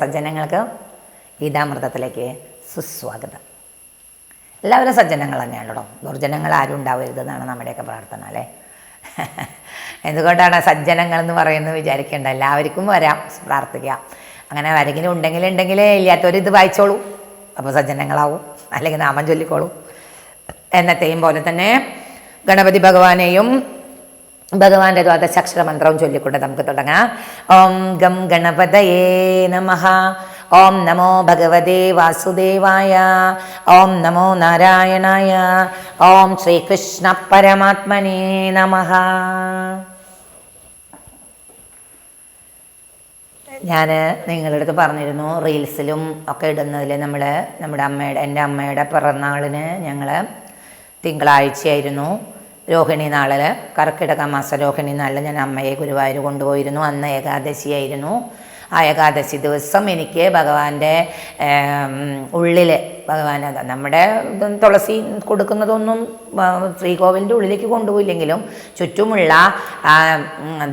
സജ്ജനങ്ങൾക്കും ഗീതാമൃതത്തിലേക്ക് സുസ്വാഗതം. എല്ലാവരും സജ്ജനങ്ങൾ തന്നെയാണ് കേട്ടോ ദുർജനങ്ങൾ ആരും ഉണ്ടാവരുതെന്നാണ് നമ്മുടെയൊക്കെ പ്രാർത്ഥന അല്ലേ? എന്തുകൊണ്ടാണ് സജ്ജനങ്ങൾ എന്ന് പറയുന്നത് വിചാരിക്കേണ്ട? എല്ലാവർക്കും വരാം പ്രാർത്ഥിക്കുക അങ്ങനെ ആരെങ്കിലും ഉണ്ടെങ്കിൽ ഉണ്ടെങ്കിൽ ഇല്ലാത്തവർ ഇത് വായിച്ചോളൂ. അപ്പോൾ സജ്ജനങ്ങളാവും. അല്ലെങ്കിൽ നാമം ചൊല്ലിക്കോളൂ. എന്നത്തെയും പോലെ തന്നെ ഗണപതി ഭഗവാനെയും ഭഗവാന്റെ ദ്വാദശാക്ഷര മന്ത്രവും ചൊല്ലിക്കൊണ്ട് നമുക്ക് തുടങ്ങാം. ഓം ഗം ഗണപതയേ നമഃ. ഓം നമോ ഭഗവതേ വാസുദേവായ. ഓം നമോ നാരായണായ. ഓം ശ്രീകൃഷ്ണ പരമാത്മനേ നമഃ. ഞാൻ നിങ്ങളുടെ അടുത്ത് പറഞ്ഞിരുന്നു റീൽസിലും ഒക്കെ ഇടുന്നതിൽ നമ്മൾ നമ്മുടെ അമ്മയുടെ എന്റെ അമ്മയുടെ പിറന്നാളിന് ഞങ്ങൾ തിങ്കളാഴ്ചയായിരുന്നു. രോഹിണി നാളിൽ കർക്കിടക മാസ രോഹിണി നാളിൽ ഞാൻ അമ്മയെ ഗുരുവായൂർ കൊണ്ടുപോയിരുന്നു. അന്ന് ഏകാദശിയായിരുന്നു. ആ ഏകാദശി ദിവസം എനിക്ക് ഭഗവാന്റെ ഉള്ളിൽ ഭഗവാൻ അതാ നമ്മുടെ തുളസി കൊടുക്കുന്നതൊന്നും ശ്രീകോവിലിന്റെ ഉള്ളിലേക്ക് കൊണ്ടുപോയില്ലെങ്കിലും ചുറ്റുമുള്ള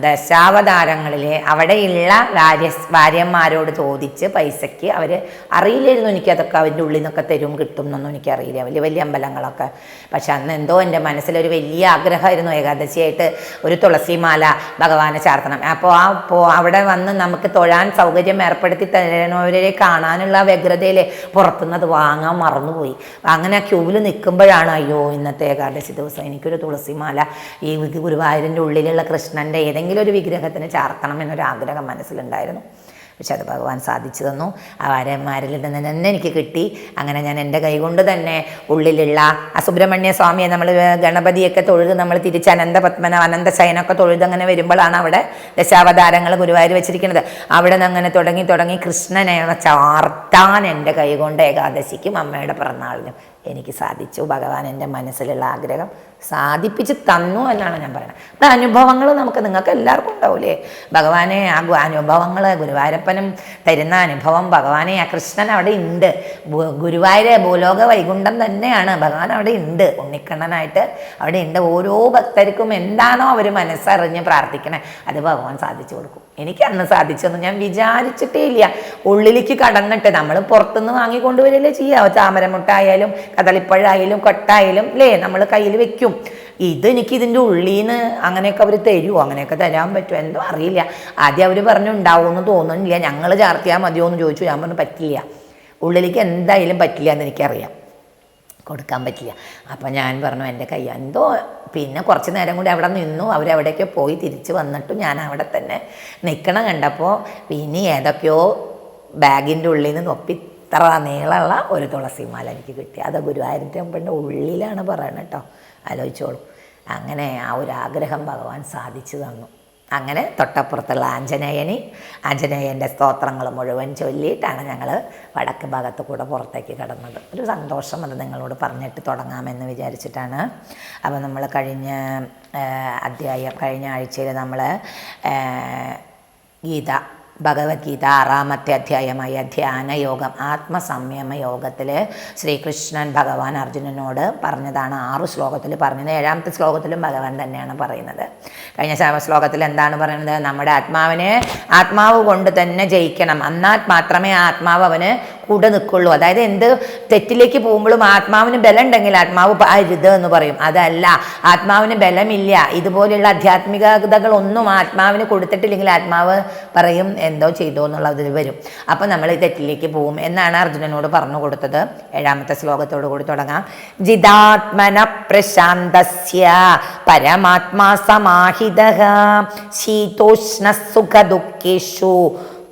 ദശാവതാരങ്ങളിൽ അവിടെയുള്ള ഭാര്യ ഭാര്യന്മാരോട് ചോദിച്ച് പൈസയ്ക്ക് അവർ അറിയില്ലായിരുന്നു എനിക്ക് അതൊക്കെ അവന്റെ ഉള്ളിൽ നിന്നൊക്കെ തരും കിട്ടും എന്നൊന്നും എനിക്കറിയില്ല. വലിയ വലിയ അമ്പലങ്ങളൊക്കെ. പക്ഷെ അന്ന് എന്തോ എന്റെ മനസ്സിലൊരു വലിയ ആഗ്രഹമായിരുന്നു. ഏകാദശിയായിട്ട് ഒരു തുളസിമാല ഭഗവാനെ ചാർത്തണം. അപ്പോൾ ആ പോ അവിടെ വന്ന് നമുക്ക് തൊഴാൻ സൗകര്യം ഏർപ്പെടുത്തി തരണവരെ കാണാനുള്ള വ്യഗ്രതയിൽ പുറത്തുനിന്ന് അത് വാങ്ങാൻ മറന്നുപോയി. അങ്ങനെ ആ ക്യൂവിൽ നിൽക്കുമ്പോഴാണ് അയ്യോ ഇന്നത്തെ ഏകാദശി ദിവസം. എനിക്കൊരു തുളസിമാല ഈ ഗുരുവായൂരിന്റെ ഉള്ളിലുള്ള കൃഷ്ണന്റെ ഏതെങ്കിലും ഒരു വിഗ്രഹത്തിന് ചാർത്തണം എന്നൊരു ആഗ്രഹം മനസ്സിലുണ്ടായിരുന്നു. പക്ഷെ അത് ഭഗവാൻ സാധിച്ചു തന്നു. ആ വാരന്മാരിൽ നിന്ന് തന്നെ എനിക്ക് കിട്ടി. അങ്ങനെ ഞാൻ എന്റെ കൈകൊണ്ട് തന്നെ ഉള്ളിലുള്ള ആ സുബ്രഹ്മണ്യ സ്വാമിയെ നമ്മൾ ഗണപതിയൊക്കെ തൊഴുത് നമ്മൾ തിരിച്ച് അനന്തപത്മന അനന്തശയനമൊക്കെ തൊഴുത് അങ്ങനെ വരുമ്പോഴാണ് അവിടെ ദശാവതാരങ്ങൾ ഗുരുവായൂർ വെച്ചിരിക്കുന്നത്. അവിടെ നിന്ന് അങ്ങനെ തുടങ്ങി തുടങ്ങി കൃഷ്ണനെ ചാർത്താൻ എന്റെ കൈകൊണ്ട് ഏകാദശിക്കും അമ്മയുടെ പിറന്നാളിനും. എനിക്ക് സാധിച്ചു ഭഗവാൻ എന്റെ മനസ്സിലുള്ള ആഗ്രഹം സാധിപ്പിച്ച് തന്നു എന്നാണ് ഞാൻ പറയുന്നത്. അത് അനുഭവങ്ങൾ നമുക്ക് നിങ്ങൾക്ക് എല്ലാവർക്കും ഉണ്ടാവില്ലേ ഭഗവാനെ ആ അനുഭവങ്ങൾ ഗുരുവായൂരപ്പനും തരുന്ന അനുഭവം ഭഗവാനെ ആ കൃഷ്ണൻ അവിടെ ഉണ്ട്. ഗുരുവായൂര് ഭൂലോക വൈകുണ്ഠം തന്നെയാണ്. ഭഗവാൻ അവിടെ ഉണ്ട്. ഉണ്ണിക്കണ്ണനായിട്ട് അവിടെ ഉണ്ട്. ഓരോ ഭക്തർക്കും എന്താണോ അവർ മനസ്സറിഞ്ഞ് പ്രാർത്ഥിക്കണേ അത് ഭഗവാൻ സാധിച്ചു കൊടുക്കും. എനിക്ക് അന്ന് സാധിച്ചൊന്നും ഞാൻ വിചാരിച്ചിട്ടേ ഇല്ല ഉള്ളിലേക്ക് കടന്നിട്ട് നമ്മൾ പുറത്തുനിന്ന് വാങ്ങിക്കൊണ്ടുവരില്ലേ ചെയ്യുക ചാമരമുട്ടായാലും കദളിപ്പഴായാലും കൊട്ടായാലും അല്ലേ നമ്മൾ കയ്യിൽ വെക്കും. ഇത് എനിക്ക് ഇതിന്റെ ഉള്ളിൽ നിന്ന് അങ്ങനെയൊക്കെ അവർ തരുമോ അങ്ങനെയൊക്കെ തരാൻ പറ്റുമോ? എന്തോ അറിയില്ല. ആദ്യം അവർ പറഞ്ഞു ഉണ്ടാവുമെന്ന് തോന്നുന്നില്ല. ഞങ്ങൾ ചാർത്തിയാൽ മതിയോ എന്ന് ചോദിച്ചു. ഞാൻ പറഞ്ഞു പറ്റില്ല. ഉള്ളിലേക്ക് എന്തായാലും പറ്റില്ല എന്ന് എനിക്കറിയാം. കൊടുക്കാൻ പറ്റില്ല. അപ്പം ഞാൻ പറഞ്ഞു എന്റെ കൈ എന്തോ പിന്നെ കുറച്ച് നേരം കൂടി അവിടെ നിന്നു. അവരവിടേക്ക് പോയി തിരിച്ച് വന്നിട്ടും ഞാൻ അവിടെ തന്നെ നിൽക്കണം കണ്ടപ്പോൾ പിന്നെ ഏതൊക്കെയോ ബാഗിന്റെ ഉള്ളിൽ നിന്ന് നൊപ്പി ഇത്ര നീളമുള്ള ഒരു തുളസിമാല എനിക്ക് കിട്ടി. അത് ഗുരുവായൂരിന്റെ അമ്പന്റെ ഉള്ളിലാണ് പറയണത് കേട്ടോ. ആലോചിച്ചോളൂ. അങ്ങനെ ആ ഒരു ആഗ്രഹം ഭഗവാൻ സാധിച്ചു തന്നു. അങ്ങനെ തൊട്ടപ്പുറത്തുള്ള ആഞ്ജനേയനി ആഞ്ജനേയന്റെ സ്തോത്രങ്ങൾ മുഴുവൻ ചൊല്ലിയിട്ടാണ് ഞങ്ങൾ വടക്ക് ഭാഗത്ത് കൂടെ പുറത്തേക്ക് കിടന്നത്. ഒരു സന്തോഷം അത് നിങ്ങളോട് പറഞ്ഞിട്ട് തുടങ്ങാമെന്ന് വിചാരിച്ചിട്ടാണ്. അപ്പോൾ നമ്മൾ കഴിഞ്ഞ അധ്യായം കഴിഞ്ഞ ആഴ്ചയിൽ നമ്മൾ ഗീത ഭഗവത്ഗീത ആറാമത്തെ അധ്യായമായ ധ്യാനയോഗം ആത്മസംയമ യോഗത്തിൽ ശ്രീകൃഷ്ണൻ ഭഗവാൻ അർജുനനോട് പറഞ്ഞതാണ് ആറ് ശ്ലോകത്തിൽ പറഞ്ഞത്. ഏഴാമത്തെ ശ്ലോകത്തിലും ഭഗവാൻ തന്നെയാണ് പറയുന്നത്. കഴിഞ്ഞ ശ്ലോകത്തിൽ എന്താണ് പറയുന്നത്? നമ്മുടെ ആത്മാവിനെ ആത്മാവ് കൊണ്ട് തന്നെ ജയിക്കണം. എന്നാൽ മാത്രമേ ആത്മാവ് അവന് കൂടെ നിൽക്കുള്ളൂ അതായത് എന്ത് തെറ്റിലേക്ക് പോകുമ്പോഴും ആത്മാവിന് ബലം ഉണ്ടെങ്കിൽ ആത്മാവ് അരുത് എന്ന് പറയും. അതല്ല ആത്മാവിന് ബലമില്ല. ഇതുപോലെയുള്ള ആധ്യാത്മികതകളൊന്നും ആത്മാവിന് കൊടുത്തിട്ടില്ലെങ്കിൽ ആത്മാവ് പറയും എന്തോ ചെയ്തോ എന്നുള്ളതിൽ വരും. അപ്പം നമ്മൾ ഈ തെറ്റിലേക്ക് പോകും എന്നാണ് അർജുനനോട് പറഞ്ഞു കൊടുത്തത്. ഏഴാമത്തെ ശ്ലോകത്തോടു കൂടി തുടങ്ങാം. ജിതാത്മന പ്രശാന്തസ്യ പരമാത്മാ സമാഹിത ശീതോഷ്ണ സുഖ ദുഃഖേഷു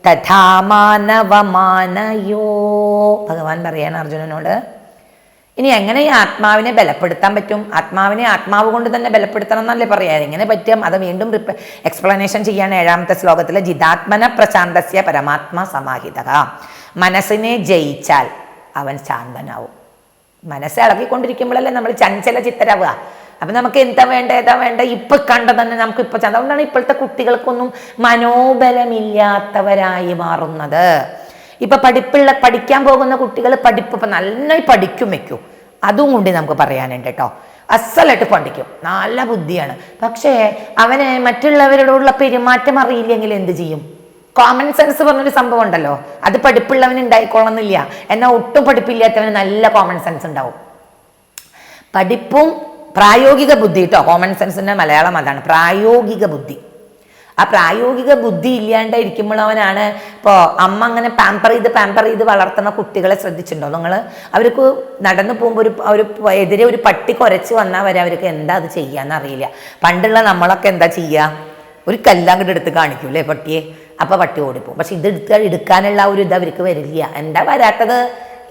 തഥാ മാനവമാനയോ ഭഗവാൻ പറയാണ് അർജുനനോട് ഇനി എങ്ങനെ ഈ ആത്മാവിനെ ബലപ്പെടുത്താൻ പറ്റും? ആത്മാവിനെ ആത്മാവ് കൊണ്ട് തന്നെ ബലപ്പെടുത്തണം എന്നല്ലേ പറയാം എങ്ങനെ പറ്റും? അത് വീണ്ടും എക്സ്പ്ലനേഷൻ ചെയ്യാണ് ഏഴാമത്തെ ശ്ലോകത്തിലെ. ജിതാത്മന പ്രശാന്തസ്യ പരമാത്മാ സമാഹിത മനസ്സിനെ ജയിച്ചാൽ അവൻ ശാന്തനാവും. മനസ്സ് ഇളകിക്കൊണ്ടിരിക്കുമ്പോഴല്ലേ നമ്മൾ ചഞ്ചല ചിത്തരാവുക അപ്പം നമുക്ക് എന്താ വേണ്ട ഏതാ വേണ്ട? ഇപ്പം കണ്ട തന്നെ നമുക്ക് ഇപ്പം അതുകൊണ്ടാണ് ഇപ്പോഴത്തെ കുട്ടികൾക്കൊന്നും മനോബലമില്ലാത്തവരായി മാറുന്നത്. ഇപ്പം പഠിപ്പുള്ള പഠിക്കാൻ പോകുന്ന കുട്ടികൾ പഠിപ്പ് ഇപ്പം നന്നായി പഠിക്കും വെക്കും. അതും കൊണ്ട് നമുക്ക് പറയാനുണ്ട് കേട്ടോ. അസലായിട്ട് പഠിക്കും. നല്ല ബുദ്ധിയാണ്. പക്ഷേ അവന് മറ്റുള്ളവരോടുള്ള പെരുമാറ്റം അറിയില്ലെങ്കിൽ എന്ത് ചെയ്യും? കോമൺ സെൻസ് പറഞ്ഞൊരു സംഭവം ഉണ്ടല്ലോ. അത് പഠിപ്പുള്ളവന് ഉണ്ടായിക്കൊള്ളണമെന്നില്ല എന്നാൽ ഒട്ടും പഠിപ്പില്ലാത്തവന് നല്ല കോമൺ സെൻസ് ഉണ്ടാവും. പഠിപ്പും പ്രായോഗിക ബുദ്ധി കേട്ടോ കോമൺ സെൻസിന്റെ മലയാളം അതാണ് പ്രായോഗിക ബുദ്ധി. ആ പ്രായോഗിക ബുദ്ധി ഇല്ലാണ്ടിരിക്കുമ്പോഴവനാണ് ഇപ്പോൾ അമ്മ അങ്ങനെ പാമ്പർ ചെയ്ത് പാമ്പർ ചെയ്ത് വളർത്തുന്ന കുട്ടികളെ ശ്രദ്ധിച്ചിട്ടുണ്ടോ? നിങ്ങൾ അവർക്ക് നടന്നു പോകുമ്പോൾ ഒരു ഒരു എതിരെ ഒരു പട്ടി കുരച്ച് വന്നാൽ വരെ അവർക്ക് എന്താ അത് അറിയില്ല പണ്ടുള്ള നമ്മളൊക്കെ എന്താ ചെയ്യുക ഒരു കല്ലങ്ങോട്ട് എടുത്ത് കാണിക്കൂലേ പട്ടിയെ? അപ്പോൾ പട്ടി ഓടിപ്പോകും പക്ഷെ ഇത് എടുത്ത് എടുക്കാനുള്ള ഒരു ഇത് അവർക്ക് വരില്ല. എന്താ വരാത്തത്?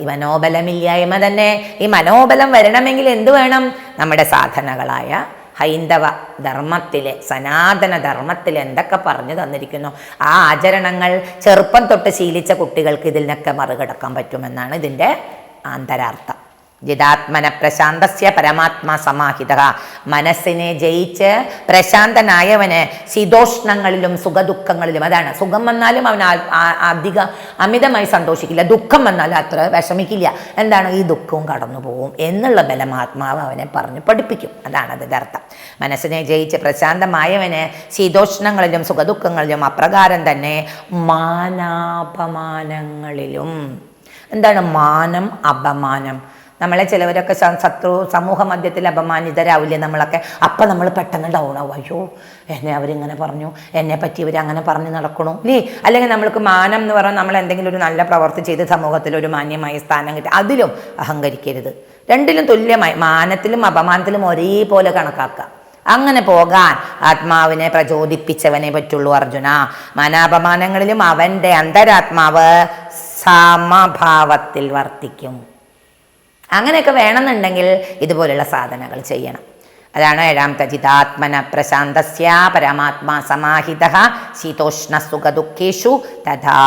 ഈ മനോബലമില്ലായ്മ തന്നെ. ഈ മനോബലം വരണമെങ്കിൽ എന്ത് വേണം? നമ്മുടെ സാധനകളായ ഹൈന്ദവ ധർമ്മത്തിലെ സനാതന ധർമ്മത്തിൽ എന്തൊക്കെ പറഞ്ഞു തന്നിരിക്കുന്നു? ആ ആചരണങ്ങൾ ചെറുപ്പം തൊട്ട് ശീലിച്ച കുട്ടികൾക്ക് ഇതിൽ നിന്നൊക്കെ മറികടക്കാൻ പറ്റുമെന്നാണ് ഇതിന്റെ ആന്തരാർത്ഥം. ജിതാത്മന പ്രശാന്തസ്യ പരമാത്മാ സമാഹിത. മനസ്സിനെ ജയിച്ച് പ്രശാന്തനായവന് ശീതോഷ്ണങ്ങളിലും സുഖദുഃഖങ്ങളിലും അതാണ്. സുഖം വന്നാലും അവൻ അധിക അമിതമായി സന്തോഷിക്കില്ല. ദുഃഖം വന്നാലും അത്ര വിഷമിക്കില്ല. എന്താണ്? ഈ ദുഃഖവും കടന്നു പോകും എന്നുള്ള ബലം ആത്മാവ് അവനെ പറഞ്ഞ് പഠിപ്പിക്കും. അതാണ് അതിന്റെ അർത്ഥം. മനസ്സിനെ ജയിച്ച് പ്രശാന്തമായവന് ശീതോഷ്ണങ്ങളിലും സുഖദുഃഖങ്ങളിലും അപ്രകാരം തന്നെ മാനാപമാനങ്ങളിലും. എന്താണ്? മാനം അപമാനം. നമ്മളെ ചിലവരൊക്കെ ശത്രു സമൂഹ മധ്യത്തിൽ അപമാനിതരാവില്ലേ നമ്മളൊക്കെ? അപ്പം നമ്മൾ പെട്ടെന്ന് ഡൗൺ ആവും. അയ്യോ എന്നെ അവരിങ്ങനെ പറഞ്ഞു. എന്നെ പറ്റി ഇവർ അങ്ങനെ പറഞ്ഞ് നടക്കണു. ഇല്ലേ? അല്ലെങ്കിൽ നമ്മൾക്ക് മാനം എന്ന് പറഞ്ഞാൽ നമ്മൾ എന്തെങ്കിലും ഒരു നല്ല പ്രവൃത്തി ചെയ്ത് സമൂഹത്തിൽ ഒരു മാന്യമായ സ്ഥാനം കിട്ടി. അതിലും അഹങ്കരിക്കരുത്. രണ്ടിലും തുല്യമായി. മാനത്തിലും അപമാനത്തിലും ഒരേപോലെ കണക്കാക്കുക. അങ്ങനെ പോകാൻ ആത്മാവിനെ പ്രചോദിപ്പിച്ചവനെ പറ്റുള്ളൂ അർജുന. മാനാപമാനങ്ങളിലും അവന്റെ അന്തരാത്മാവ് സമഭാവത്തിൽ വർത്തിക്കും. അങ്ങനെയൊക്കെ വേണമെന്നുണ്ടെങ്കിൽ ഇതുപോലുള്ള സാധനങ്ങൾ ചെയ്യണം. അതാണ് ഏഴാമത്തെ ചിതാത്മന പ്രശാന്തസ്യ പരമാത്മാ സമാഹിത ശീതോഷ്ണ സുഖ ദുഃഖേഷു തഥാ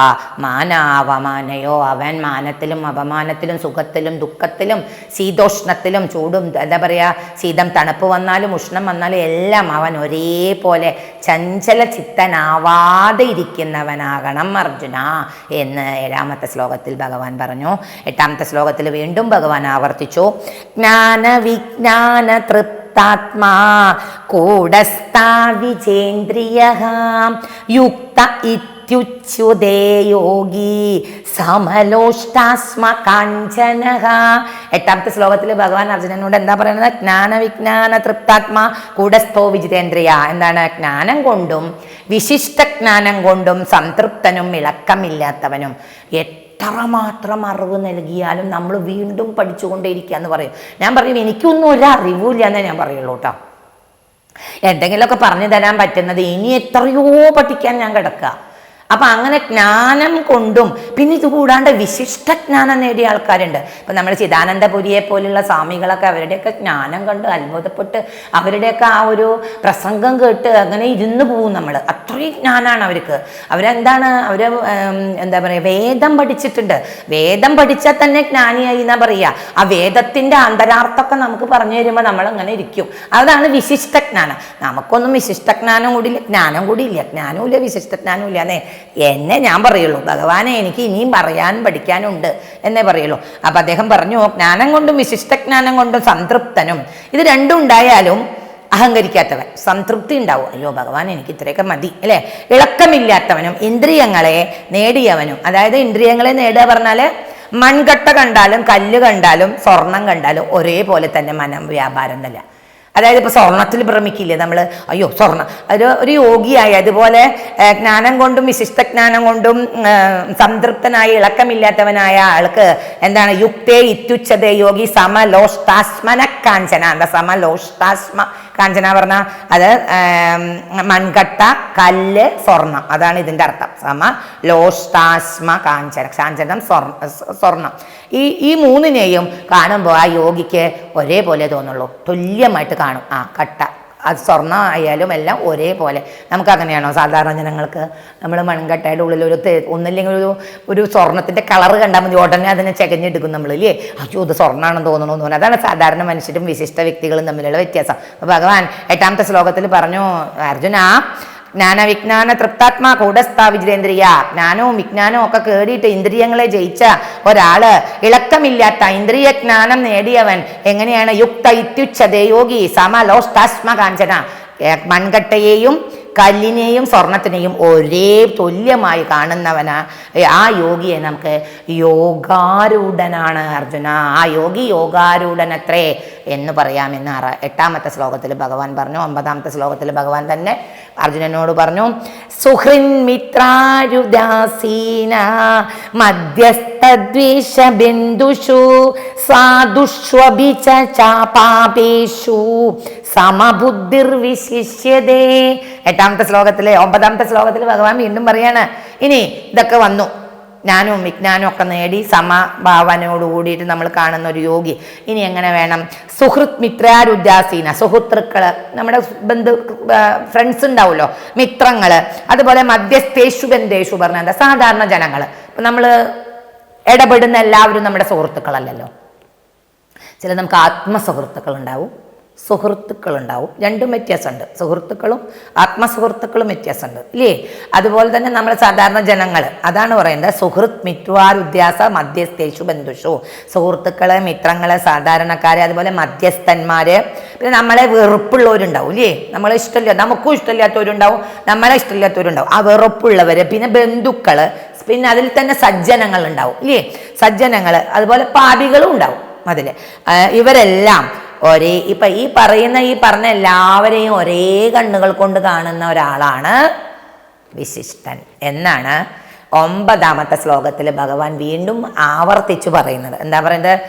മാനാവമാനയോ. അവൻ മാനത്തിലും അപമാനത്തിലും സുഖത്തിലും ദുഃഖത്തിലും ശീതോഷ്ണത്തിലും ചൂടും എന്താ പറയുക ശീതം തണുപ്പ് വന്നാലും ഉഷ്ണം വന്നാലും എല്ലാം അവൻ ഒരേപോലെ ചഞ്ചല ചിത്തനാവാതെ ഇരിക്കുന്നവനാകണം അർജുന എന്ന് ഏഴാമത്തെ ശ്ലോകത്തിൽ ഭഗവാൻ പറഞ്ഞു. എട്ടാമത്തെ ശ്ലോകത്തിൽ വീണ്ടും ഭഗവാൻ ആവർത്തിച്ചു. ജ്ഞാന വിജ്ഞാന തൃപ്താത്മാ കൂടസ്ഥാ വിജേന്ദ്രിയ യുക്ത ഇത്യുച്യുതേ യോഗി സമലോഷ്ടാസ്മ കാഞ്ചന എട്ടാമത്തെ ശ്ലോകത്തിൽ ഭഗവാൻ അർജുനനോട് എന്താ പറയുന്നത്? ജ്ഞാന വിജ്ഞാന തൃപ്താത്മാ കൂടസ്ഥോ വിജിതേന്ദ്രിയ. എന്താണ്? ജ്ഞാനം കൊണ്ടും വിശിഷ്ട ജ്ഞാനം കൊണ്ടും സംതൃപ്തനും ഇളക്കമില്ലാത്തവനും. എത്രമാത്രം അറിവ് നൽകിയാലും നമ്മൾ വീണ്ടും പഠിച്ചുകൊണ്ടേയിരിക്കുക എന്ന് പറയും. ഞാൻ പറയും എനിക്കൊന്നും ഒരു അറിവില്ല എന്നേ ഞാൻ പറയുള്ളൂ കേട്ടോ. എന്തെങ്കിലുമൊക്കെ പറഞ്ഞു തരാൻ പറ്റുന്നത് ഇനി എത്രയോ പഠിക്കാൻ ഞാൻ കിടക്കുക. അപ്പൊ അങ്ങനെ ജ്ഞാനം കൊണ്ടും പിന്നെ ഇത് കൂടാണ്ട് വിശിഷ്ട ജ്ഞാനം നേടിയ ആൾക്കാരുണ്ട്. ഇപ്പൊ നമ്മൾ ചിദാനന്ദപുരിയെ പോലുള്ള സ്വാമികളൊക്കെ അവരുടെയൊക്കെ ജ്ഞാനം കണ്ട് അത്ഭുതപ്പെട്ട് അവരുടെയൊക്കെ ആ ഒരു പ്രസംഗം കേട്ട് അങ്ങനെ ഇരുന്ന് പോവും നമ്മൾ അത്രയും ജ്ഞാനാണ് അവർക്ക്. അവരെന്താണ്? അവർ എന്താ പറയുക വേദം പഠിച്ചിട്ടുണ്ട്. വേദം പഠിച്ചാൽ തന്നെ ജ്ഞാനിയായി എന്നാ പറയുക ആ വേദത്തിന്റെ അന്തരാർത്ഥമൊക്കെ നമുക്ക് പറഞ്ഞു തരുമ്പോൾ നമ്മൾ അങ്ങനെ ഇരിക്കും. അതാണ് വിശിഷ്ട ജ്ഞാനം. നമുക്കൊന്നും വിശിഷ്ടജ്ഞാനം കൂടി ഇല്ല ജ്ഞാനം കൂടി ഇല്ല ജ്ഞാനവും ഇല്ല വിശിഷ്ട ജ്ഞാനവും ഇല്ല എന്നേ എന്നെ ഞാൻ പറയുള്ളൂ. ഭഗവാനെ എനിക്ക് ഇനിയും പറയാൻ പഠിക്കാനുണ്ട് എന്നേ പറയുള്ളൂ. അപ്പം അദ്ദേഹം പറഞ്ഞു ജ്ഞാനം കൊണ്ടും വിശിഷ്ടജ്ഞാനം കൊണ്ടും സംതൃപ്തനും. ഇത് രണ്ടും ഉണ്ടായാലും അഹങ്കരിക്കാത്തവൻ സംതൃപ്തി ഉണ്ടാവും. അയ്യോ ഭഗവാൻ എനിക്ക് ഇത്രയൊക്കെ മതി. അല്ലേ? ഇളക്കമില്ലാത്തവനും ഇന്ദ്രിയങ്ങളെ നേടിയവനും. അതായത് ഇന്ദ്രിയങ്ങളെ നേടുക പറഞ്ഞാൽ മൺകട്ട കണ്ടാലും കല്ല് കണ്ടാലും സ്വർണം കണ്ടാലും ഒരേപോലെ തന്നെ മനം വ്യാപാരം തന്നെ. അതായത് ഇപ്പോൾ സ്വർണത്തിൽ ഭ്രമിക്കില്ലേ നമ്മൾ അയ്യോ സ്വർണം. ഒരു ഒരു യോഗിയായി. അതുപോലെ ജ്ഞാനം കൊണ്ടും വിശിഷ്ട ജ്ഞാനം കൊണ്ടും സംതൃപ്തനായി ഇളക്കമില്ലാത്തവനായ ആൾക്ക് എന്താണ്? യുക്തേ ഇത്യുച്ഛതേ യോഗി സമലോഷ്ടാസ്മന കാഞ്ചന എന്താ സമലോഷ്ടാസ്മ. കാഞ്ചന പറഞ്ഞ അത് മൺകട്ട കല്ല് സ്വർണം അതാണ് ഇതിന്റെ അർത്ഥം. സമ ലോഷ്ടാശ്മ കാഞ്ചന. കാഞ്ചനം സ്വർണം ഈ ഈ മൂന്നിനെയും കാണുമ്പോൾ ആ യോഗിക്ക് ഒരേപോലെ തോന്നുള്ളൂ. തുല്യമായിട്ട് കാണും. ആ കട്ട. അത് സ്വർണം ആയാലും എല്ലാം ഒരേപോലെ. നമുക്ക് അങ്ങനെയാണോ സാധാരണ ജനങ്ങൾക്ക്? നമ്മൾ മൺകട്ടയുടെ ഉള്ളിൽ ഒരു ഒന്നില്ലെങ്കിൽ ഒരു ഒരു സ്വർണത്തിന്റെ കളർ കണ്ടാൽ മതി. ഉടനെ അതിനെ ചെകഞ്ഞെടുക്കും നമ്മൾ ഇല്ലേ? അയ്യോ ഇത് സ്വർണമാണെന്ന് തോന്നണു എന്ന് തോന്നുന്നു. അതാണ് സാധാരണ മനുഷ്യരും വിശിഷ്ട വ്യക്തികളും തമ്മിലുള്ള വ്യത്യാസം. ഭഗവാൻ എട്ടാമത്തെ ശ്ലോകത്തിൽ പറഞ്ഞു അർജുന ജ്ഞാന വിജ്ഞാന തൃപ്താത്മാ കൂടസ്ഥാ വിജിതേന്ദ്രിയ. ജ്ഞാനവും വിജ്ഞാനവും ഒക്കെ കേറിയിട്ട് ഇന്ദ്രിയങ്ങളെ ജയിച്ച ഒരാൾ ഇളക്കമില്ലാത്ത ഇന്ദ്രിയ ജ്ഞാനം നേടിയവൻ എങ്ങനെയാണ് യുക്ത ഇത്യുച്ഛതേ യോഗി സമലോഷ്ടാസ്മ കാഞ്ചന മൺകട്ടയെയും കല്ലിനെയും സ്വർണത്തിനെയും ഒരേ തുല്യമായി കാണുന്നവനാ ആ യോഗിയെ നമുക്ക് യോഗാരൂഢനാണ് അർജുന. ആ യോഗി യോഗാരൂഢനത്രേ എന്ന് പറയാമെന്ന് ആറ എട്ടാമത്തെ ശ്ലോകത്തിൽ ഭഗവാൻ പറഞ്ഞു. ഒമ്പതാമത്തെ ശ്ലോകത്തിൽ ഭഗവാൻ തന്നെ അർജുനനോട് പറഞ്ഞു സുഹൃൻ മിത്രാരുദാസീന മധ്യസ്ഥദ്വേഷ ബിന്ദുഷു സമബുദ്ധിർവിശിഷ്യതേ. എട്ടാമത്തെ ശ്ലോകത്തിലെ ഒമ്പതാമത്തെ ശ്ലോകത്തിൽ ഭഗവാൻ വീണ്ടും പറയാണ് ഇനി ഇതൊക്കെ വന്നു. ജ്ഞാനവും വിജ്ഞാനവും ഒക്കെ നേടി സമഭാവനയോട് കൂടിയിട്ട് നമ്മൾ കാണുന്ന ഒരു യോഗി. ഇനി എങ്ങനെ വേണം? സുഹൃത് മിത്രാരുദ്യാസീന സുഹൃത്തുക്കൾ നമ്മുടെ ബന്ധു ഫ്രണ്ട്സ് ഉണ്ടാവുമല്ലോ മിത്രങ്ങൾ അതുപോലെ മധ്യസ്ഥേഷു ബന്ധേഷു പറഞ്ഞ എന്താ സാധാരണ ജനങ്ങൾ ഇപ്പം നമ്മൾ ഇടപെടുന്ന എല്ലാവരും നമ്മുടെ സുഹൃത്തുക്കളല്ലല്ലോ. ചില നമുക്ക് ആത്മസുഹൃത്തുക്കൾ ഉണ്ടാവും സുഹൃത്തുക്കൾ ഉണ്ടാവും രണ്ടും വ്യത്യാസമുണ്ട്. സുഹൃത്തുക്കളും ആത്മസുഹൃത്തുക്കളും വ്യത്യാസമുണ്ട്. ഇല്ലേ? അതുപോലെ തന്നെ നമ്മൾ സാധാരണ ജനങ്ങൾ അതാണ് പറയുന്നത് സുഹൃത്ത് മിത്വാരുദ്യാസ മധ്യസ്ഥേഷു ബന്ധുഷു. സുഹൃത്തുക്കളെ മിത്രങ്ങളെ സാധാരണക്കാരെ അതുപോലെ മധ്യസ്ഥന്മാര്. പിന്നെ നമ്മളെ വെറുപ്പുള്ളവരുണ്ടാവും. ഇല്ലേ? നമ്മളെ ഇഷ്ടമില്ല നമുക്കും ഇഷ്ടമില്ലാത്തവരുണ്ടാവും. നമ്മളെ ഇഷ്ടമില്ലാത്തവരുണ്ടാവും. ആ വെറുപ്പുള്ളവർ പിന്നെ ബന്ധുക്കൾ പിന്നെ അതിൽ തന്നെ സജ്ജനങ്ങൾ ഉണ്ടാവും ഇല്ലേ? സജ്ജനങ്ങൾ അതുപോലെ പാപികളും ഉണ്ടാവും അതിൽ ഇവരെല്ലാം ഒരേ ഇപ്പൊ ഈ പറയുന്ന ഈ പറഞ്ഞ എല്ലാവരെയും ഒരേ കണ്ണുകൾ കൊണ്ട് കാണുന്ന ഒരാളാണ് വിശിഷ്ടൻ എന്നാണ് ഒമ്പതാമത്തെ ശ്ലോകത്തിൽ ഭഗവാൻ വീണ്ടും ആവർത്തിച്ചു പറയുന്നത്. എന്താ പറയുന്നത്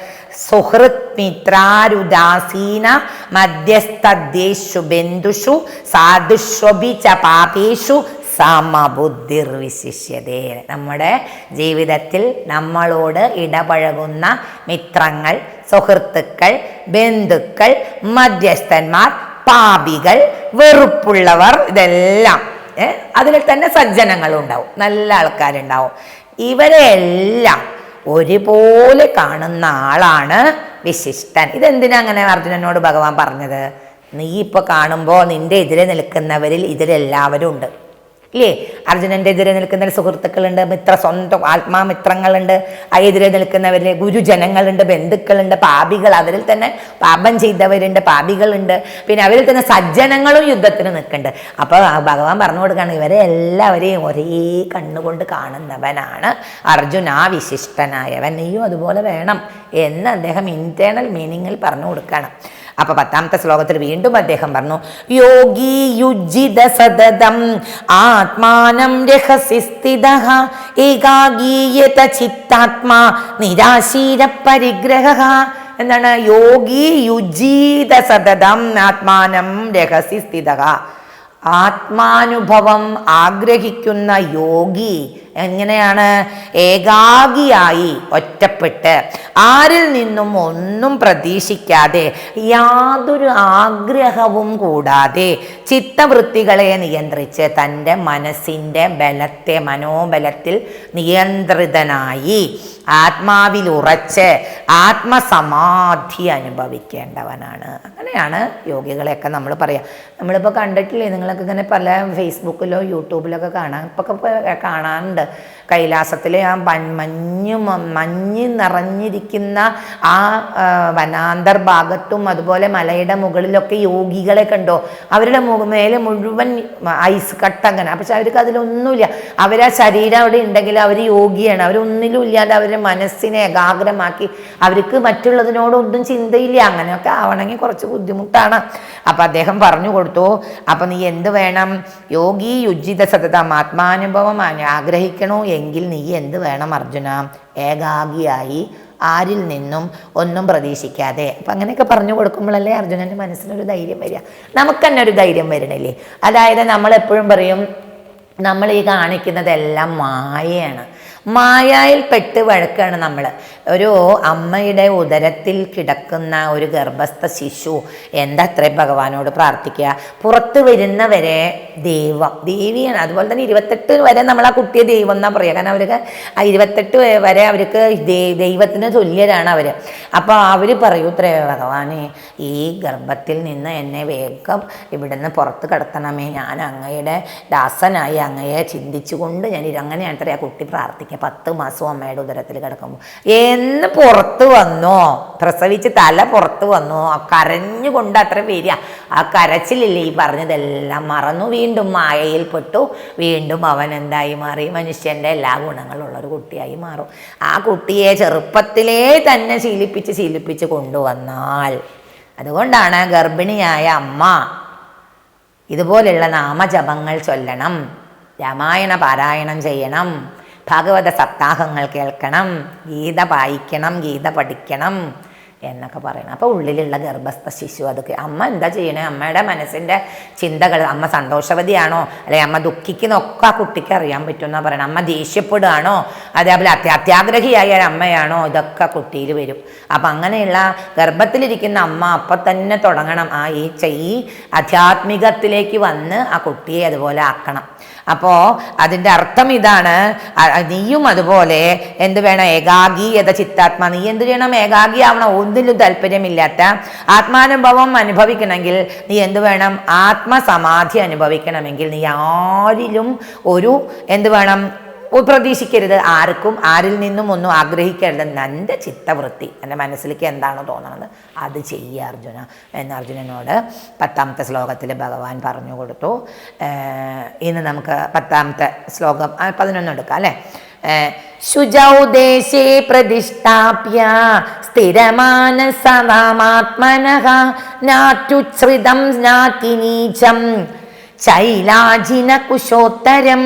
സുഹൃത് മിത്രാരുദാസീന മധ്യസ്ഥേഷു ബന്ധുഷു സാധുഷ്വഭിച്ച ച പാപേഷു സമബുദ്ധിർവിശിഷ്യതേ. നമ്മുടെ ജീവിതത്തിൽ നമ്മളോട് ഇടപഴകുന്ന മിത്രങ്ങൾ സുഹൃത്തുക്കൾ ബന്ധുക്കൾ മധ്യസ്ഥന്മാർ പാപികൾ വെറുപ്പുള്ളവർ ഇതെല്ലാം അതിൽ തന്നെ സജ്ജനങ്ങളും ഉണ്ടാവും നല്ല ആൾക്കാരുണ്ടാവും. ഇവരെല്ലാം ഒരുപോലെ കാണുന്ന ആളാണ് വിശിഷ്ടൻ. ഇതെന്തിനാ അങ്ങനെ അർജുനനോട് ഭഗവാൻ പറഞ്ഞത്? നീ ഇപ്പൊ കാണുമ്പോൾ നിന്റെ എതിരെ നിൽക്കുന്നവരിൽ ഇതിലെല്ലാവരും ഉണ്ട്. ഇല്ലേ? അർജുനന്റെ എതിരെ നിൽക്കുന്ന സുഹൃത്തുക്കളുണ്ട് മിത്ര സ്വന്തം ആത്മാമിത്രങ്ങളുണ്ട്. ആ എതിരെ നിൽക്കുന്നവരിൽ ഗുരുജനങ്ങളുണ്ട് ബന്ധുക്കളുണ്ട് പാപികൾ. അവരിൽ തന്നെ പാപം ചെയ്തവരുണ്ട് പാപികളുണ്ട്. പിന്നെ അവരിൽ തന്നെ സജ്ജനങ്ങളും യുദ്ധത്തിന് നിൽക്കുന്നുണ്ട്. അപ്പോൾ ഭഗവാൻ പറഞ്ഞു കൊടുക്കുകയാണ് ഇവരെ എല്ലാവരെയും ഒരേ കണ്ണുകൊണ്ട് കാണുന്നവനാണ് അർജുന വിശിഷ്ടനായവൻ. നീയും അതുപോലെ വേണം എന്ന് അദ്ദേഹം ഇന്റേണൽ മീനിങ്ങിൽ പറഞ്ഞു കൊടുക്കുകയാണ്. അപ്പൊ പത്താമത്തെ ശ്ലോകത്തിൽ വീണ്ടും അദ്ദേഹം പറഞ്ഞു യോഗി യുജിത സതതം ആത്മാനം രഹസി സ്ഥിത ഏകാഗീയത ചിത്താത്മാ നിരാശീര പരിഗ്രഹ. എന്താണ്? യോഗി യുജീത സതതം ആത്മാനം രഹസി സ്ഥിത. ആത്മാനുഭവം ആഗ്രഹിക്കുന്ന യോഗി എങ്ങനെയാണ്? ഏകാഗിയായി ഒറ്റപ്പെട്ട് ആരിൽ നിന്നും ഒന്നും പ്രതീക്ഷിക്കാതെ യാതൊരു ആഗ്രഹവും കൂടാതെ ചിത്തവൃത്തികളെ നിയന്ത്രിച്ച് തന്റെ മനസ്സിന്റെ ബലത്തെ മനോബലത്തിൽ നിയന്ത്രിതനായി ആത്മാവിൽ ഉറച്ച് ആത്മസമാധി അനുഭവിക്കേണ്ടവനാണ്. അങ്ങനെയാണ് യോഗികളെയൊക്കെ നമ്മൾ പറയാം. നമ്മളിപ്പോൾ കണ്ടിട്ടില്ലേ നിങ്ങളൊക്കെ ഇങ്ങനെ പല ഫേസ്ബുക്കിലോ യൂട്യൂബിലൊക്കെ കാണാൻ ഇപ്പൊക്കെ ഇപ്പൊ കാണാറുണ്ട് കൈലാസത്തിലെ ആ മഞ്ഞ് മഞ്ഞ് നിറഞ്ഞിരിക്കുന്ന ആ വനാന്തർ ഭാഗത്തും അതുപോലെ മലയുടെ മുകളിലൊക്കെ യോഗികളെ കണ്ടോ അവരുടെ മേലെ മുഴുവൻ ഐസ് കട്ട് അങ്ങനെ. പക്ഷെ അവർക്ക് അതിലൊന്നുമില്ല. അവരാ ശരീരം അവിടെ ഉണ്ടെങ്കിൽ അവർ യോഗിയാണ്. അവരൊന്നിലും ഇല്ലാതെ അവരുടെ മനസ്സിനെ ഏകാഗ്രമാക്കി. അവർക്ക് മറ്റുള്ളതിനോടൊന്നും ചിന്തയില്ല. അങ്ങനെയൊക്കെ ആവണമെങ്കിൽ കുറച്ച് ബുദ്ധിമുട്ടാണ്. അപ്പം അദ്ദേഹം പറഞ്ഞു കൊടുത്തു അപ്പം നീ എന്ത് വേണം? യോഗി യുജിത സതതം ആത്മാനുഭവം ആഗ്രഹിക്കണോ? എങ്കിൽ നീ എന്ത് വേണം അർജുന? ഏകാഗിയായി ആരിൽ നിന്നും ഒന്നും പ്രതീക്ഷിക്കാതെ. അപ്പം അങ്ങനെയൊക്കെ പറഞ്ഞു കൊടുക്കുമ്പോഴല്ലേ അർജുനന്റെ മനസ്സിനൊരു ധൈര്യം വരിക. നമുക്ക് തന്നെ ഒരു ധൈര്യം വരണില്ലേ? അതായത് നമ്മളെപ്പോഴും പറയും നമ്മൾ ഈ കാണിക്കുന്നതെല്ലാം മായയാണ്. മായയിൽ പെട്ട് വഴക്കാണ് നമ്മൾ ഒരു അമ്മയുടെ ഉദരത്തിൽ കിടക്കുന്ന ഒരു ഗർഭസ്ഥ ശിശു എന്താ അത്രയും ഭഗവാനോട് പ്രാർത്ഥിക്കുക? പുറത്ത് വരുന്നവരെ ദൈവം. ദേവിയാണ്. അതുപോലെ തന്നെ ഇരുപത്തെട്ട് വരെ നമ്മൾ ആ കുട്ടിയെ ദൈവം എന്നാ പറയുക. കാരണം അവർക്ക് ആ ഇരുപത്തെട്ട് വരെ അവർക്ക് ദൈവത്തിന് തുല്യരാണ് അവർ അപ്പോൾ അവർ പറയൂ ഇത്രേ ഭഗവാനെ ഈ ഗർഭത്തിൽ നിന്ന് എന്നെ വേഗം ഇവിടുന്ന് പുറത്ത് കടത്തണമേ. ഞാൻ അങ്ങയുടെ ദാസനായി അങ്ങയെ ചിന്തിച്ചുകൊണ്ട് ഞാൻ അങ്ങനെയാണ് അത്ര ആ കുട്ടി പ്രാർത്ഥിക്കുക പത്ത് മാസം അമ്മയുടെ ഉദരത്തിൽ കിടക്കുമ്പോൾ എന്ന് പുറത്ത് വന്നോ? പ്രസവിച്ച് തല പുറത്ത് വന്നോ? ആ കരഞ്ഞുകൊണ്ട് അത്ര വരിക. ആ കരച്ചിലില്ലേ ഈ പറഞ്ഞതെല്ലാം മറന്നു വീണ്ടും മായയിൽപ്പെട്ടു വീണ്ടും അവൻ എന്തായി മാറി? മനുഷ്യന്റെ എല്ലാ ഗുണങ്ങളുള്ള ഒരു കുട്ടിയായി മാറും. ആ കുട്ടിയെ ചെറുപ്പത്തിലേ തന്നെ ശീലിപ്പിച്ച് ശീലിപ്പിച്ച് കൊണ്ടുവന്നാൽ അതുകൊണ്ടാണ് ഗർഭിണിയായ അമ്മ ഇതുപോലുള്ള നാമജപങ്ങൾ ചൊല്ലണം. രാമായണ പാരായണം ചെയ്യണം. ഭാഗവത സപ്താഹങ്ങൾ കേൾക്കണം ഗീത വായിക്കണം ഗീത പഠിക്കണം എന്നൊക്കെ പറയണം. അപ്പോൾ ഉള്ളിലുള്ള ഗർഭസ്ഥ ശിശു അതൊക്കെ അമ്മ എന്താ ചെയ്യണേ? അമ്മയുടെ മനസ്സിന്റെ ചിന്തകൾ അമ്മ സന്തോഷവതിയാണോ? അല്ലെങ്കിൽ അമ്മ ദുഃഖിക്കുന്നൊക്കെ ആ കുട്ടിക്ക് അറിയാൻ പറ്റുമെന്നാണ് പറയണം. അമ്മ ദേഷ്യപ്പെടുകയാണോ? അതേപോലെ അത്യ അത്യാഗ്രഹിയായ അമ്മയാണോ? ഇതൊക്കെ കുട്ടിയിൽ വരും. അപ്പം അങ്ങനെയുള്ള ഗർഭത്തിലിരിക്കുന്ന അമ്മ അപ്പം തന്നെ തുടങ്ങണം. ആ ഈ ചെയ് ആധ്യാത്മികത്തിലേക്ക് വന്ന് ആ കുട്ടിയെ അതുപോലെ ആക്കണം. അപ്പോൾ അതിന്റെ അർത്ഥം ഇതാണ്. നീയും അതുപോലെ എന്ത് വേണം? ഏകാഗീയത ചിത്താത്മാ. നീ എന്ത് ചെയ്യണം? ഏകാഗിയാവണം ഒന്നിലും താല്പര്യമില്ലാത്ത ആത്മാനുഭവം അനുഭവിക്കണമെങ്കിൽ നീ എന്ത് വേണം? ആത്മസമാധി അനുഭവിക്കണമെങ്കിൽ നീ ആരിലും ഒരു എന്ത് വേണം? പ്രതീക്ഷിക്കരുത്. ആർക്കും ആരിൽ നിന്നും ഒന്നും ആഗ്രഹിക്കേണ്ട എന്റെ ചിത്തവൃത്തി എന്റെ മനസ്സിലേക്ക് എന്താണോ തോന്നുന്നത് അത് ചെയ്യുക അർജുന. എന്ന് അർജുനനോട് പത്താമത്തെ ശ്ലോകത്തിൽ ഭഗവാൻ പറഞ്ഞു കൊടുത്തു. ഇന്ന് നമുക്ക് പത്താമത്തെ ശ്ലോകം പതിനൊന്ന് എടുക്കാം അല്ലേ? ശുചൗദേശേ ശുചൗ ദേശേ പ്രതിഷ്ഠാപ്യ സ്ഥിരമാനസമാത്മനഃ നാറ്റുച്ഛ്രിതം നാതിനീചം കുശോത്തരം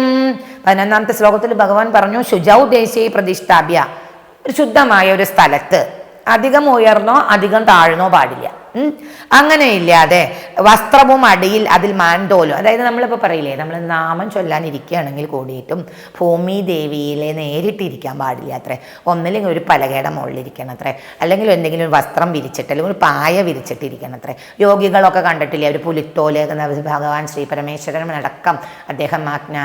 പതിനൊന്നാമത്തെ ശ്ലോകത്തിൽ ഭഗവാൻ പറഞ്ഞു ശുചൗ ദേശീയ പ്രതിഷ്ഠാപ്യ ഒരു ശുദ്ധമായ ഒരു സ്ഥലത്ത്. അധികം ഉയർന്നോ അധികം താഴ്ന്നോ പാടില്ല. ഉം. അങ്ങനെ ഇല്ലാതെ വസ്ത്രവും അടിയിൽ അതിൽ മാൻതോലും അതായത് നമ്മളിപ്പോൾ പറയില്ലേ നമ്മൾ നാമം ചൊല്ലാനിരിക്കുകയാണെങ്കിൽ കൂടിയിട്ടും ഭൂമി ദേവിയിലെ നേരിട്ടിരിക്കാൻ പാടില്ല അത്രേ. ഒന്നില്ലെങ്കിൽ ഒരു പലകയുടെ മുകളിലിരിക്കണം അത്രേ. അല്ലെങ്കിൽ എന്തെങ്കിലും ഒരു വസ്ത്രം വിരിച്ചിട്ട് അല്ലെങ്കിൽ ഒരു പായ വിരിച്ചിട്ടിരിക്കണം അത്രേ. യോഗികളൊക്കെ കണ്ടിട്ടില്ലേ ഒരു പുലിത്തോൽ ഭഗവാൻ ശ്രീ പരമേശ്വരൻ അടക്കം അദ്ദേഹം ആജ്ഞാ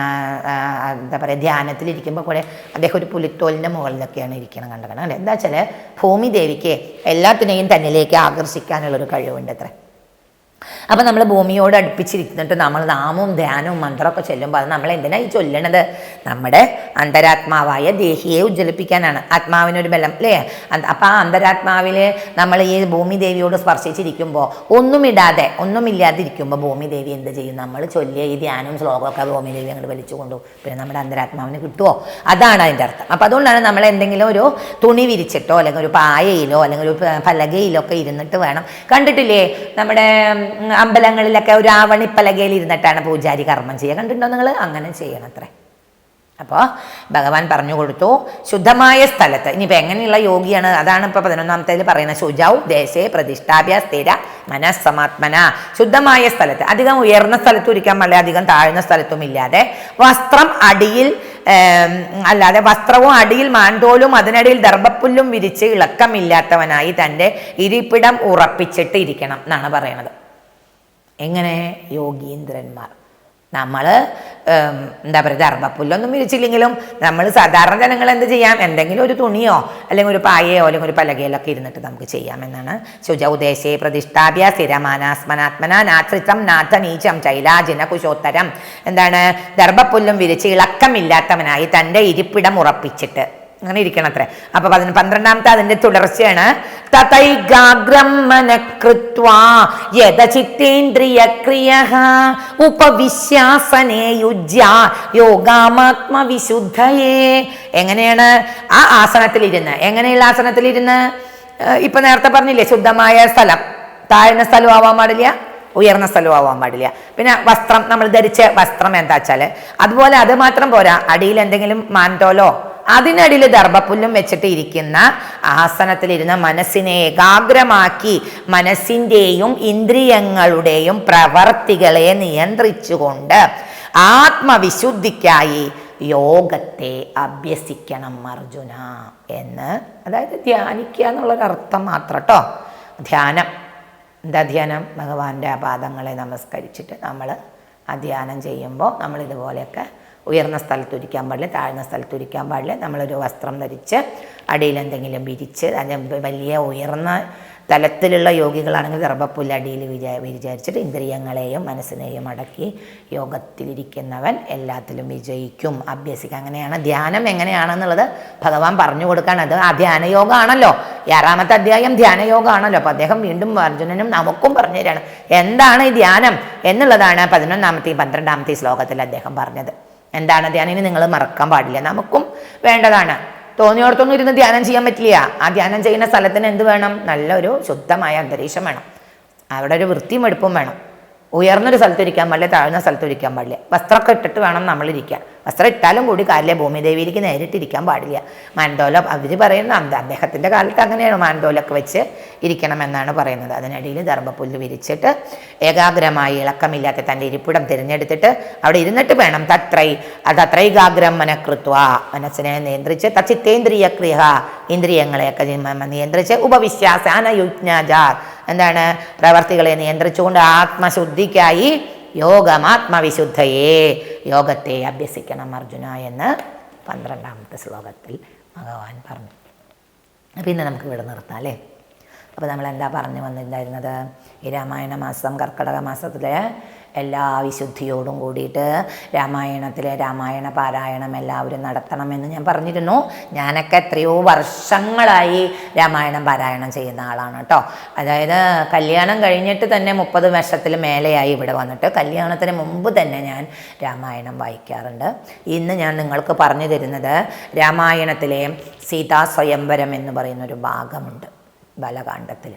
എന്താ പറയുക ധ്യാനത്തിലിരിക്കുമ്പോൾ കൂടെ അദ്ദേഹം ഒരു പുലിത്തോലിന്റെ മുകളിലൊക്കെയാണ് ഇരിക്കണം കണ്ടത്. എന്താ വെച്ചാൽ ഭൂമി ദേവിക്ക് എല്ലാത്തിനെയും തന്നിലേക്ക് ആകർഷിക്കാനുള്ളൊരു കഴിവുണ്ട് അത്ര അപ്പം നമ്മൾ ഭൂമിയോട് അടുപ്പിച്ചിരിക്കുന്നിട്ട് നമ്മൾ നാമവും ധ്യാനവും മന്ത്രമൊക്കെ ചൊല്ലുമ്പോൾ അത് നമ്മൾ എന്തിനാ ഈ ചൊല്ലണത്? നമ്മുടെ അന്തരാത്മാവായ ദേഹിയെ ഉജ്ജ്വലിപ്പിക്കാനാണ്. ആത്മാവിനൊരു ബലം അല്ലേ? അപ്പം ആ അന്തരാത്മാവിൽ നമ്മൾ ഈ ഭൂമി ദേവിയോട് സ്പർശിച്ചിരിക്കുമ്പോൾ ഒന്നുമിടാതെ ഒന്നുമില്ലാതിരിക്കുമ്പോൾ ഭൂമി ദേവി എന്ത് ചെയ്യും? നമ്മൾ ചൊല്ലിയ ഈ ധ്യാനവും ശ്ലോകമൊക്കെ ഭൂമി ദേവി അങ്ങോട്ട് വലിച്ചു കൊണ്ടുപോകും പിന്നെ നമ്മുടെ അന്തരാത്മാവിന് കിട്ടുമോ അതാണ് അതിന്റെ അർത്ഥം. അപ്പം അതുകൊണ്ടാണ് നമ്മൾ എന്തെങ്കിലും ഒരു തുണി വിരിച്ചിട്ടോ അല്ലെങ്കിൽ ഒരു പായയിലോ അല്ലെങ്കിൽ ഒരു പലകയിലോ ഒക്കെ ഇരുന്നിട്ട് വേണം. കണ്ടിട്ടില്ലേ? നമ്മുടെ അമ്പലങ്ങളിലൊക്കെ ഒരു ആവണിപ്പലകയിൽ ഇരുന്നിട്ടാണ് പൂജാരി കർമ്മം ചെയ്യുക. കണ്ടിട്ടുണ്ടോ നിങ്ങൾ അങ്ങനെ ചെയ്യണം അത്രേ അപ്പോൾ ഭഗവാൻ പറഞ്ഞു കൊടുത്തു ശുദ്ധമായ സ്ഥലത്ത് ഇനിയിപ്പോൾ എങ്ങനെയുള്ള യോഗിയാണ്? അതാണ് ഇപ്പോൾ പതിനൊന്നാമത്തേതിൽ പറയുന്നത്. ശുചൗ ദേശേ പ്രതിഷ്ഠാപ്യ സ്ഥിര മനസ്സമാത്മന ശുദ്ധമായ സ്ഥലത്ത് അധികം ഉയർന്ന സ്ഥലത്തും ഇരിക്കാൻ പാടില്ല അധികം താഴ്ന്ന സ്ഥലത്തും ഇല്ലാതെ. വസ്ത്രം അടിയിൽ അല്ലാതെ വസ്ത്രവും അടിയിൽ മാൻതോലും അതിനടിയിൽ ദർഭപ്പുല്ലും വിരിച്ച് ഇളക്കമില്ലാത്തവനായി തന്റെ ഇരിപ്പിടം ഉറപ്പിച്ചിട്ട് ഇരിക്കണം എന്നാണ് പറയണത് എങ്ങനെ യോഗീന്ദ്രന്മാർ? നമ്മൾ എന്താ പറയുക ദർഭപ്പുല്ലൊന്നും വിരിച്ചില്ലെങ്കിലും നമ്മൾ സാധാരണ ജനങ്ങൾ എന്ത് ചെയ്യാം? എന്തെങ്കിലും ഒരു തുണിയോ അല്ലെങ്കിൽ ഒരു പായയോ അല്ലെങ്കിൽ ഒരു പലകയിലൊക്കെ ഇരുന്നിട്ട് നമുക്ക് ചെയ്യാമെന്നാണ് ഉദ്ദേശേ പ്രതിഷ്ഠാപ്യ സ്ഥിരമാനാസ്മനാത്മന നാത്രിത്വം നാഥ നീചം ചൈലാജിന കുശോത്തരം. എന്താണ്? ദർഭപ്പുല്ലും വിരിച്ച് ഇളക്കമില്ലാത്തവനായി തന്റെ ഇരിപ്പിടം ഉറപ്പിച്ചിട്ട്. അങ്ങനെ ഇരിക്കണം അത്ര. അപ്പൊ പതിന പന്ത്രണ്ടാമത്തെ അതിന്റെ തുടർച്ചയാണ്. യോഗാമാത്മവിശുദ്ധയേ. എങ്ങനെയാണ് ആ ആസനത്തിൽ ആസനത്തിലിരുന്ന്? എങ്ങനെയുള്ള ആസനത്തിൽ ഇരുന്ന് ഇപ്പൊ നേരത്തെ പറഞ്ഞില്ലേ ശുദ്ധമായ സ്ഥലം. താഴ്ന്ന സ്ഥലം ആവാൻ പാടില്ല ഉയർന്ന സ്ഥലവും ആവാൻ പാടില്ല. പിന്നെ വസ്ത്രം നമ്മൾ ധരിച്ച വസ്ത്രം എന്താ അതുപോലെ അത് മാത്രം പോരാ. അടിയിൽ എന്തെങ്കിലും മാൻതോലോ അതിനടിയിൽ ദർഭപ്പുല്ലും വെച്ചിട്ട് ഇരിക്കുന്ന ആസനത്തിലിരുന്ന മനസ്സിനെ ഏകാഗ്രമാക്കി മനസ്സിന്റെയും ഇന്ദ്രിയങ്ങളുടെയും പ്രവർത്തികളെ നിയന്ത്രിച്ചുകൊണ്ട് ആത്മവിശുദ്ധിക്കായി യോഗത്തെ അഭ്യസിക്കണം അർജുന എന്ന്. അതായത് ധ്യാനിക്കുക എന്നുള്ളൊരർത്ഥം മാത്രം കേട്ടോ ധ്യാനം. എന്താ ധ്യാനം? ഭഗവാന്റെ ആ പാദങ്ങളെ നമസ്കരിച്ചിട്ട് നമ്മൾ ആ ധ്യാനം ചെയ്യുമ്പോൾ നമ്മൾ ഇതുപോലെയൊക്കെ ഉയർന്ന സ്ഥലത്ത് ഇരിക്കാൻ പാടില്ല താഴ്ന്ന സ്ഥലത്ത് ഇരിക്കാൻ പാടില്ല. നമ്മളൊരു വസ്ത്രം ധരിച്ച് അടിയിൽ എന്തെങ്കിലും വിരിച്ച് അതിന് വലിയ ഉയർന്ന തലത്തിലുള്ള യോഗികളാണെങ്കിൽ ഗർഭപ്പുല്ല് അടിയിൽ വിചാ വിചാരിച്ചിട്ട് ഇന്ദ്രിയങ്ങളെയും മനസ്സിനെയും അടക്കി യോഗത്തിലിരിക്കുന്നവൻ എല്ലാത്തിലും വിജയിക്കും. അഭ്യസിക്കുക. അങ്ങനെയാണ് ധ്യാനം എങ്ങനെയാണെന്നുള്ളത് ഭഗവാൻ പറഞ്ഞു കൊടുക്കാൻ അത് ആ ധ്യാനയോഗമാണല്ലോ ആറാമത്തെ അധ്യായം ധ്യാനയോഗമാണല്ലോ അപ്പോൾ അദ്ദേഹം വീണ്ടും അർജുനനും നമുക്കും പറഞ്ഞു തരാണ് എന്താണ് ഈ ധ്യാനം എന്നുള്ളതാണ് പതിനൊന്നാമത്തെയും പന്ത്രണ്ടാമത്തെയും ശ്ലോകത്തിൽ അദ്ദേഹം പറഞ്ഞത്. എന്താണ് ധ്യാനം ഇനി നിങ്ങൾ മറക്കാൻ പാടില്ല. നമുക്കും വേണ്ടതാണ്. തോന്നിയോടത്തൊന്നും ഇരുന്ന് ധ്യാനം ചെയ്യാൻ പറ്റില്ല. ആ ധ്യാനം ചെയ്യുന്ന സ്ഥലത്തിന് എന്ത് വേണം? നല്ലൊരു ശുദ്ധമായ അന്തരീക്ഷം വേണം. അവിടെ ഒരു വൃത്തിയും എടുപ്പും വേണം. ഉയർന്നൊരു സ്ഥലത്ത് ഇരിക്കാൻ പാടില്ല താഴ്ന്ന സ്ഥലത്ത് ഇരിക്കാൻ പാടില്ല. വസ്ത്രമൊക്കെ ഇട്ടിട്ട് വേണം നമ്മൾ ഇരിക്കാൻ വസ്ത്രം ഇട്ടാലും കൂടി കാലിലെ ഭൂമിദേവിയിലേക്ക് നേരിട്ട് ഇരിക്കാൻ പാടില്ല. മാൻഡോല അവർ പറയുന്ന അദ്ദേഹത്തിന്റെ കാലത്ത് അങ്ങനെയാണ് മാൻഡോലൊക്കെ വെച്ച് ഇരിക്കണമെന്നാണ് പറയുന്നത്. അതിനിടയിൽ ധർമ്മപ്പുല്ല് വിരിച്ചിട്ട് ഏകാഗ്രമായി ഇളക്കമില്ലാത്ത തന്റെ ഇരിപ്പിടം തിരഞ്ഞെടുത്തിട്ട് അവിടെ ഇരുന്നിട്ട് വേണം തത്രൈ തത്രൈകാഗ്രം മനക്കൃത്വ മനസ്സിനെ നിയന്ത്രിച്ച് തച്ചിത്തേന്ദ്രിയ ക്രിയ ഇന്ദ്രിയങ്ങളെയൊക്കെ നിയന്ത്രിച്ച് ഉപവിശ്വാസാന യുജ്ഞാജാർ എന്താണ്? പ്രവർത്തികളെ നിയന്ത്രിച്ചുകൊണ്ട് ആത്മശുദ്ധിക്കായി യോഗമാത്മവിശുദ്ധയെ യോഗത്തെ അഭ്യസിക്കണം അർജുന എന്ന് പന്ത്രണ്ടാമത്തെ ശ്ലോകത്തിൽ ഭഗവാൻ പറഞ്ഞു. അപ്പം ഇന്ന് നമുക്ക് ഇവിടെ നിർത്താം അല്ലേ? അപ്പോൾ നമ്മൾ എന്താ പറഞ്ഞു വന്നിട്ടുണ്ടായിരുന്നത്? ഈ രാമായണ മാസം കർക്കടക മാസത്തിലെ എല്ലാ വിശുദ്ധിയോടും കൂടിയിട്ട് രാമായണത്തിലെ രാമായണ പാരായണം എല്ലാവരും നടത്തണമെന്ന് ഞാൻ പറഞ്ഞിരുന്നു. ഞാനൊക്കെ എത്രയോ വർഷങ്ങളായി രാമായണം പാരായണം ചെയ്യുന്ന ആളാണ് കേട്ടോ. അതായത് കല്യാണം കഴിഞ്ഞിട്ട് തന്നെ മുപ്പത് വർഷത്തിൽ മേലെയായി ഇവിടെ വന്നിട്ട് കല്യാണത്തിന് മുമ്പ് തന്നെ ഞാൻ രാമായണം വായിക്കാറുണ്ട്. ഇന്ന് ഞാൻ നിങ്ങൾക്ക് പറഞ്ഞു തരുന്നത് രാമായണത്തിലെ സീതാ സ്വയംവരം എന്ന് പറയുന്നൊരു ഭാഗമുണ്ട്. ബലകാണ്ഡത്തിൽ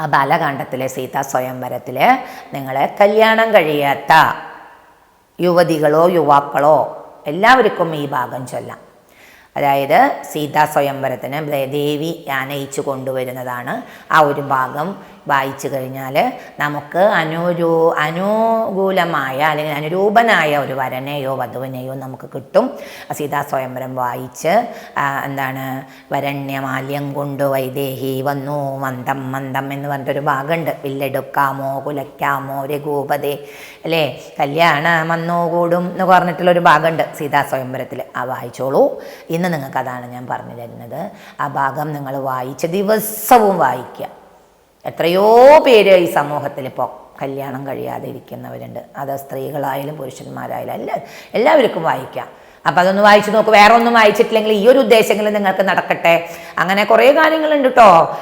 ആ ബാലകാണ്ഡത്തിലെ സീതാ സ്വയംവരത്തിൽ നിങ്ങളെ കല്യാണം കഴിയാത്ത യുവതികളോ യുവാക്കളോ എല്ലാവർക്കും ഈ ഭാഗം ചൊല്ലാം. അതായത് സീതാ സ്വയംവരത്തിന് ദേവി ആനയിച്ചു കൊണ്ടുവരുന്നതാണ് ആ ഒരു ഭാഗം വായിച്ചു കഴിഞ്ഞാൽ നമുക്ക് അനുരൂ അനുകൂലമായ അല്ലെങ്കിൽ അനുരൂപനായ ഒരു വരനെയോ വധുവിനെയോ നമുക്ക് കിട്ടും. സീതാ സ്വയംവരം വായിച്ച് എന്താണ് വരണ്യമാല്യം കൊണ്ട് വൈദേഹി വന്നു മന്ദം മന്ദം എന്ന് പറഞ്ഞിട്ടൊരു ഭാഗമുണ്ട്. വില്ലെടുക്കാമോ കുലയ്ക്കാമോ രഘൂപതേ അല്ലേ? കല്യാണം മന്നോ കൂടും എന്ന് പറഞ്ഞിട്ടുള്ളൊരു ഭാഗമുണ്ട് സീതാ സ്വയംവരത്തിൽ. ആ വായിച്ചോളൂ. ഇന്ന് നിങ്ങൾക്ക് അതാണ് ഞാൻ പറഞ്ഞു തരുന്നത്. ആ ഭാഗം നിങ്ങൾ വായിച്ച് ദിവസവും വായിക്കുക. എത്രയോ പേര് ഈ സമൂഹത്തിൽ ഇപ്പോൾ കല്യാണം കഴിയാതെ ഇരിക്കുന്നവരുണ്ട് അത് സ്ത്രീകളായാലും പുരുഷന്മാരായാലും അല്ല എല്ലാവർക്കും വായിക്കാം. അപ്പം അതൊന്ന് വായിച്ചു നോക്ക്. വേറെ ഒന്നും വായിച്ചിട്ടില്ലെങ്കിൽ ഈ ഒരു ഉദ്ദേശമെങ്കിലും നിങ്ങൾക്ക് നടക്കട്ടെ. അങ്ങനെ കുറേ കാര്യങ്ങളുണ്ട് കേട്ടോ.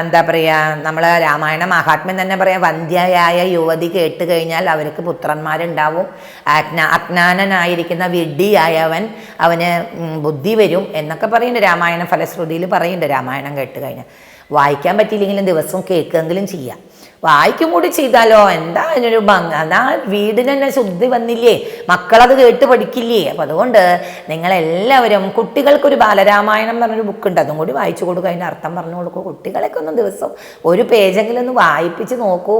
എന്താ പറയുക നമ്മൾ രാമായണ മഹാത്മ്യം തന്നെ പറയാം. വന്ധ്യയായ യുവതി കേട്ട് കഴിഞ്ഞാൽ അവർക്ക് പുത്രന്മാരുണ്ടാവും. അജ്ഞ അജ്ഞാനനായിരിക്കുന്ന വിഡ്ഢിയായവൻ അവന് ബുദ്ധി വരും എന്നൊക്കെ പറയുന്നുണ്ട്. രാമായണ ഫലശ്രുതിയിൽ പറയുന്നുണ്ട്. രാമായണം കേട്ട് കഴിഞ്ഞാൽ. വായിക്കാൻ പറ്റിയില്ലെങ്കിലും ദിവസവും കേൾക്കുകയെങ്കിലും ചെയ്യാം. വായിക്കും കൂടി ചെയ്താലോ? എന്താ അതിനൊരു ഭംഗി? എന്നാ വീടിന് തന്നെ ശുദ്ധി വന്നില്ലേ? മക്കളത് കേട്ട് പഠിക്കില്ലേ? അപ്പം അതുകൊണ്ട് നിങ്ങളെല്ലാവരും കുട്ടികൾക്കൊരു ബാലരാമായണം പറഞ്ഞൊരു ബുക്ക് ഉണ്ട്. അതും കൂടി വായിച്ചു കൊടുക്കുക. അതിന്റെ അർത്ഥം പറഞ്ഞു കൊടുക്കുക. കുട്ടികളെയൊക്കെ ഒന്ന് ദിവസം ഒരു പേജെങ്കിലും ഒന്ന് വായിപ്പിച്ച് നോക്കൂ.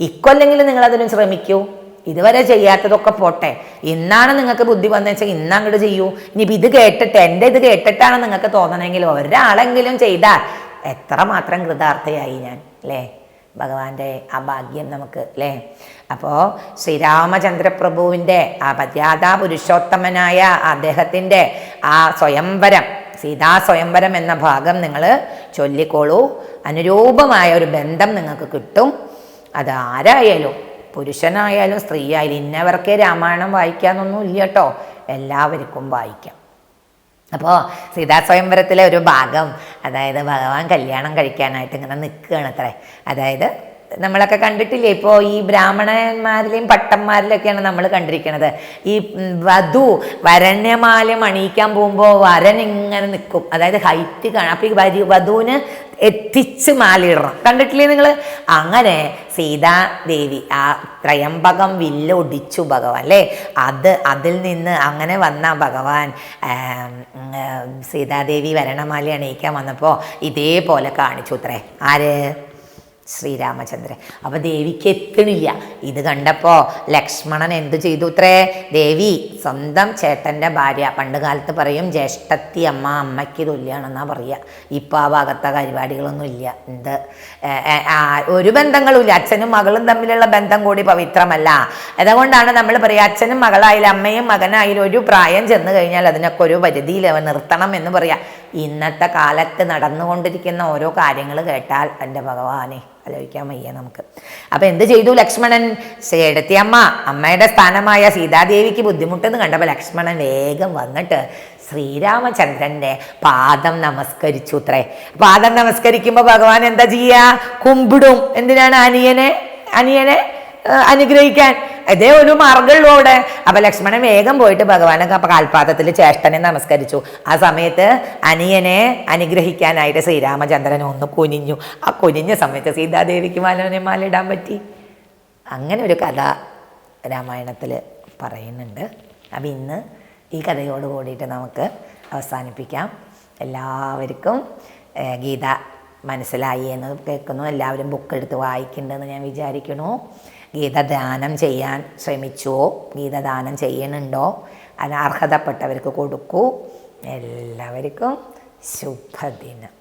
ഇക്കൊല്ലെങ്കിലും നിങ്ങളതിന് ശ്രമിക്കൂ. ഇതുവരെ ചെയ്യാത്തതൊക്കെ പോട്ടെ. ഇന്നാണ് നിങ്ങൾക്ക് ബുദ്ധി വന്നു വെച്ചാൽ ഇന്ന് അങ്ങോട്ട് ചെയ്യൂ. ഇനിയിപ്പോൾ ഇത് കേട്ടിട്ട് എന്റെ ഇത് കേട്ടിട്ടാണ് നിങ്ങൾക്ക് തോന്നണമെങ്കിൽ ഒരാളെങ്കിലും ചെയ്താൽ എത്രമാത്രം കൃതാർത്ഥയായി ഞാൻ അല്ലേ ഭഗവാന്റെ ആ ഭാഗ്യം നമുക്ക് അല്ലേ അപ്പോൾ ശ്രീരാമചന്ദ്രപ്രഭുവിന്റെ ആ മര്യാദാ പുരുഷോത്തമനായ അദ്ദേഹത്തിന്റെ ആ സ്വയംവരം സീതാ സ്വയംവരം എന്ന ഭാഗം നിങ്ങൾ ചൊല്ലിക്കോളൂ. അനുരൂപമായ ഒരു ബന്ധം നിങ്ങൾക്ക് കിട്ടും. അത് ആരായാലും പുരുഷനായാലും സ്ത്രീ ആയാലും ഇന്നവർക്കേ രാമായണം വായിക്കാമെന്നൊന്നും ഇല്ല കേട്ടോ എല്ലാവർക്കും വായിക്കാം. അപ്പോൾ സീതാ സ്വയംവരത്തിലെ ഒരു ഭാഗം അതായത് ഭഗവാൻ കല്യാണം കഴിക്കാനായിട്ട് ഇങ്ങനെ നിൽക്കുകയാണ് അത്രേ അതായത് നമ്മളൊക്കെ കണ്ടിട്ടില്ലേ? ഇപ്പോൾ ഈ ബ്രാഹ്മണന്മാരിലെയും പട്ടന്മാരിലൊക്കെയാണ് നമ്മൾ കണ്ടിരിക്കുന്നത് ഈ വധു വരണ്യമാലയം അണിയിക്കാൻ പോകുമ്പോൾ വരൻ ഇങ്ങനെ നിൽക്കും അതായത് ഹൈറ്റ് കാണാം. അപ്പോൾ ഈ വരി വധുവിന് എത്തിച്ച് മാലയിടണം. കണ്ടിട്ടില്ലേ നിങ്ങൾ അങ്ങനെ സീതാദേവി ആ ത്രയംബകം വില്ല് ഒടിച്ചു ഭഗവാൻ അല്ലേ? അത് അതിൽ നിന്ന് അങ്ങനെ വന്ന ഭഗവാൻ സീതാദേവി വരണമാല അണിയിക്കാൻ വന്നപ്പോൾ ഇതേപോലെ കാണിച്ചു അത്രേ ആര്? ശ്രീരാമചന്ദ്രൻ. അപ്പോൾ ദേവിക്ക് എത്തണില്ല. ഇത് കണ്ടപ്പോൾ ലക്ഷ്മണൻ എന്ത് ചെയ്തു ഇത്രേ ദേവി സ്വന്തം ചേട്ടന്റെ ഭാര്യ. പണ്ട് കാലത്ത് പറയും ജ്യേഷ്ഠത്തി അമ്മ അമ്മയ്ക്ക് തുല്യമാണെന്നാ പറയുക ഇപ്പോൾ ആ ഭാഗത്തെ പരിപാടികളൊന്നും ഇല്ല. എന്ത്? ഒരു ബന്ധങ്ങളുമില്ല അച്ഛനും മകളും തമ്മിലുള്ള ബന്ധം കൂടി പവിത്രമല്ല. അതുകൊണ്ടാണ് നമ്മൾ പറയുക അച്ഛനും മകളായാലും അമ്മയും മകനായാലും ഒരു പ്രായം ചെന്ന് കഴിഞ്ഞാൽ അതിനൊക്കെ ഒരു പരിധിയിൽ നിർത്തണം എന്ന് പറയാം. ഇന്നത്തെ കാലത്ത് നടന്നുകൊണ്ടിരിക്കുന്ന ഓരോ കാര്യങ്ങൾ കേട്ടാൽ എന്റെ ഭഗവാനെ ആലോചിക്കാൻ വയ്യ നമുക്ക്. അപ്പം എന്ത് ചെയ്തു ലക്ഷ്മണൻ? ചേടത്തി അമ്മ അമ്മയുടെ സ്ഥാനമായ സീതാദേവിക്ക് ബുദ്ധിമുട്ടെന്ന് കണ്ടപ്പോൾ ലക്ഷ്മണൻ വേഗം വന്നിട്ട് ശ്രീരാമചന്ദ്രന്റെ പാദം നമസ്കരിച്ചു അത്രേ പാദം നമസ്കരിക്കുമ്പോൾ ഭഗവാൻ എന്താ ചെയ്യുക കുമ്പിടും. എന്തിനാണ് അനിയനെ? അനിയനെ അനുഗ്രഹിക്കാൻ. അതേ ഒരു മാർഗമുള്ളൂ അവിടെ. അപ്പൊ ലക്ഷ്മണൻ വേഗം പോയിട്ട് ഭഗവാനെ കാൽപാദത്തിൽ ചേഷ്ടനെ നമസ്കരിച്ചു. ആ സമയത്ത് അനിയനെ അനുഗ്രഹിക്കാനായിട്ട് ശ്രീരാമചന്ദ്രൻ ഒന്ന് കുനിഞ്ഞു. ആ കുനിഞ്ഞ സമയത്ത് സീതാദേവിക്ക് മാലനെ മാലിടാൻ പറ്റി. അങ്ങനെ ഒരു കഥ രാമായണത്തിൽ പറയുന്നുണ്ട്. അപ്പം ഇന്ന് ഈ കഥയോട് കൂടിയിട്ട് നമുക്ക് അവസാനിപ്പിക്കാം. എല്ലാവർക്കും ഗീത മനസ്സിലായി എന്ന് കേൾക്കുന്നു. എല്ലാവരും ബുക്ക് എടുത്ത് വായിക്കുന്നുണ്ടെന്ന് ഞാൻ വിചാരിക്കുന്നു. ഗീതദാനം ചെയ്യാൻ ശ്രമിച്ചുവോ ഗീതദാനം ചെയ്യണുണ്ടോ? അതിന് അർഹതപ്പെട്ടവർക്ക് കൊടുക്കൂ. എല്ലാവർക്കും ശുഭദിനം.